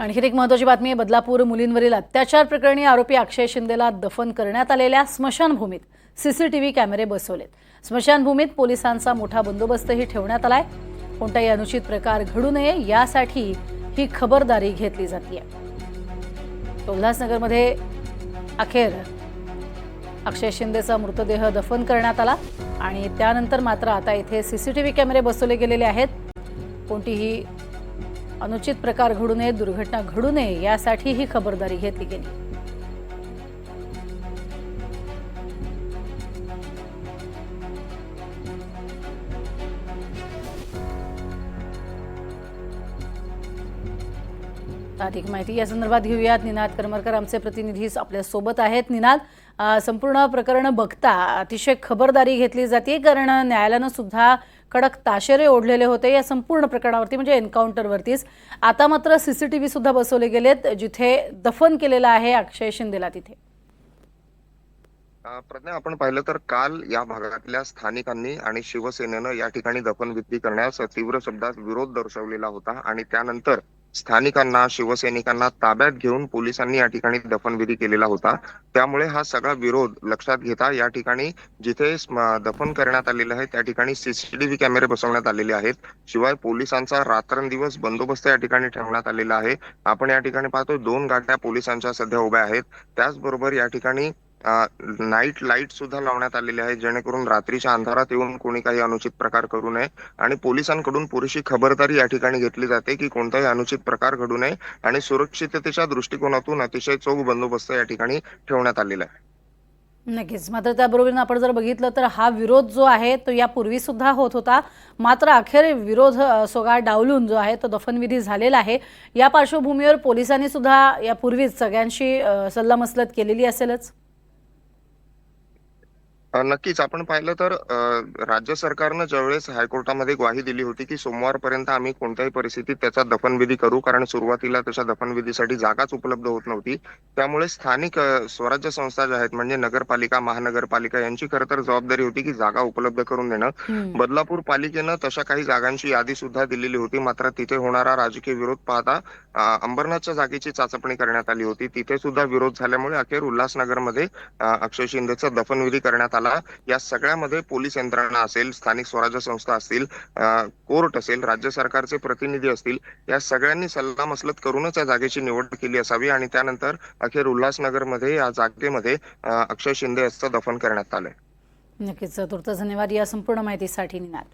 आणखी एक महत्वाची बातमी आहे बदलापूर मुलींवरील अत्याचार प्रकरणी आरोपी अक्षय शिंदेला दफन करण्यात आलेल्या स्मशानभूमीत. सीसीटीव्ही कॅमेरे बसवलेत. स्मशानभूमीत पोलिसांचा मोठा बंदोबस्तही ठेवण्यात आलाय. कोणताही अनुचित प्रकार घडू नये यासाठी ही खबरदारी घेतली जाते उल्हासनगरमध्ये अखेर अक्षय शिंदेचा मृतदेह दफन करण्यात आला आणि त्यानंतर मात्र आता इथे सीसीटीव्ही कॅमेरे बसवले गेलेले आहेत. कोणतीही अनुचित प्रकार घडू नये दुर्घटना घडू नये यासाठी ही खबरदारी घेतली गेली. अधिक माहिती या संदर्भात घेऊयात. निनाद करमरकर आमचे प्रतिनिधी आपल्यासोबत आहेत. निनाद संपूर्ण प्रकरण बघता अतिशय खबरदारी घेतली जाते कारण न्यायालयानं सुद्धा कडक ताशेरे ओढलेले होते या संपूर्ण प्रकरणावरती म्हणजे एन्काउंटरवरतीच. आता मात्र सी सी टी व्ही सुद्धा बसवले गेलेत जिथे दफन केलेलं आहे अक्षय शिंदेला तिथे. प्रज्ञा आपण पाहिलं तर काल या भागातल्या स्थानिकांनी आणि शिवसेनेनं या ठिकाणी दफनविधी करण्यास तीव्र शब्दात विरोध दर्शवलेला होता आणि त्यानंतर स्थानिकांना शिवसैनिकांना ताब्यात घेऊन पोलिसांनी या ठिकाणी दफनविधी केलेला होता. त्यामुळे हा सगळा विरोध लक्षात घेता या ठिकाणी जिथे दफन करण्यात आलेलं आहे त्या ठिकाणी सीसीटीव्ही कॅमेरे बसवण्यात आलेले आहेत. शिवाय पोलिसांचा रात्रंदिवस बंदोबस्त या ठिकाणी ठेवण्यात आलेला आहे. आपण या ठिकाणी पाहतो दोन गाड्या पोलिसांच्या सध्या उभ्या आहेत. त्याचबरोबर या ठिकाणी नाईट लाइट सुद्धा लावण्यात आलेले आहे जेणेकरून रात्रीच्या अंधारात येऊन कोणी काही अनुचित प्रकार करू नये. आणि पोलिसांकडून पुरेशी खबरदारी या ठिकाणी घेतली जाते की कोणताही अनुचित प्रकार घडू नये आणि सुरक्षिततेच्या दृष्टिकोनातून अतिशय चोख बंदोबस्त या ठिकाणी ठेवण्यात आलेला आहे. नक्कीच. मात्र त्याबरोबरीनं आपण जर बघितलं तर हा विरोध जो आहे तो यापूर्वी सुद्धा होत होता. मात्र अखेर विरोध सोगा डावलून जो आहे तो दफनविधी झालेला आहे. या पार्श्वभूमीवर पोलिसांनी सुद्धा यापूर्वीच सगळ्यांशी सल्लामसलत केलेली असेलच. नक्कीच. आपण पाहिलं तर अ, राज्य सरकारनं ज्यावेळेस हायकोर्टामध्ये ग्वाही दिली होती की सोमवारपर्यंत आम्ही कोणत्याही परिस्थितीत त्याचा दफनविधी करू कारण सुरुवातीला त्याच्या दफनविधीसाठी जागाच उपलब्ध होत नव्हती. त्यामुळे स्थानिक अ, स्वराज्य संस्था ज्या आहेत म्हणजे नगरपालिका महानगरपालिका यांची खरं तर जबाबदारी होती की जागा उपलब्ध करून देणं. हम्म. बदलापूर पालिकेनं तशा काही जागांची यादी सुद्धा दिलेली होती. मात्र तिथे होणारा राजकीय विरोध पाहता अ, अंबरनाथच्या जागेची चाचपणी करण्यात आली होती. तिथे सुद्धा विरोध झाल्यामुळे अखेर उल्हासनगरमध्ये अ, अक्षय शिंदेचा दफनविधी करण्यात आला या सगळ्यामध्ये पोलीस यंत्रणा असेल स्थानिक स्वराज्य संस्था असतील कोर्ट असेल राज्य सरकारचे प्रतिनिधी असतील या सगळ्यांनी सल्लामसलत करूनच या जागेची निवड केली असावी आणि त्यानंतर अखेर उल्हासनगरमध्ये या जागेमध्ये अक्षय शिंदे यांचं दफन करण्यात आलंय. नक्कीच. चतुर्थ धन्यवाद या संपूर्ण माहितीसाठी निनाद.